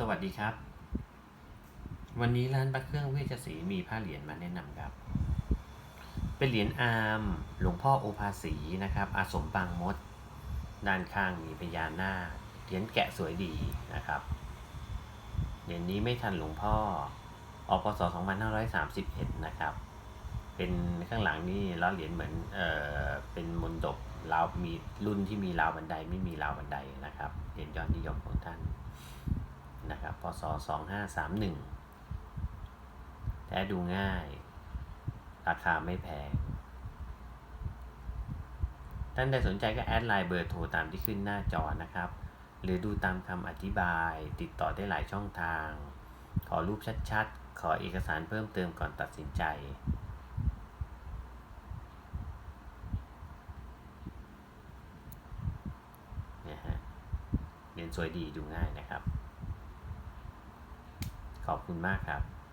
สวัสดีครับ วันนี้ร้านพระเครื่องเวชศรีมีผ้าเหรียญมาแนะนำครับ เป็นเหรียญอาร์มหลวงพ่อโอภาสีนะครับ อาสมบางมด ด้านข้างมีพญานาคเหรียญแกะสวยดีนะครับ เหรียญนี้ไม่ทันหลวงพ่อออกพศ2531 นะครับ เป็นข้างหลังนี่ล้อเหรียญเหมือนเอ่อเป็นมนดบราวมีรุ่นที่มีราวบันไดไม่มีราวบันไดนะครับเหรียญยอดนิยมของท่าน ศ 2531แท้ดูง่าย ราคาไม่แพง ท่านใดสนใจก็แอดไลน์เบอร์โทรตามที่ขึ้นหน้าจอนะครับ หรือดูตามคำอธิบาย ติดต่อได้หลายช่องทาง ขอรูปชัดๆ ขอเอกสารเพิ่มเติมก่อนตัดสินใจนะฮะเรียนสวยดีดูง่ายนะครับ ขอบคุณมากครับ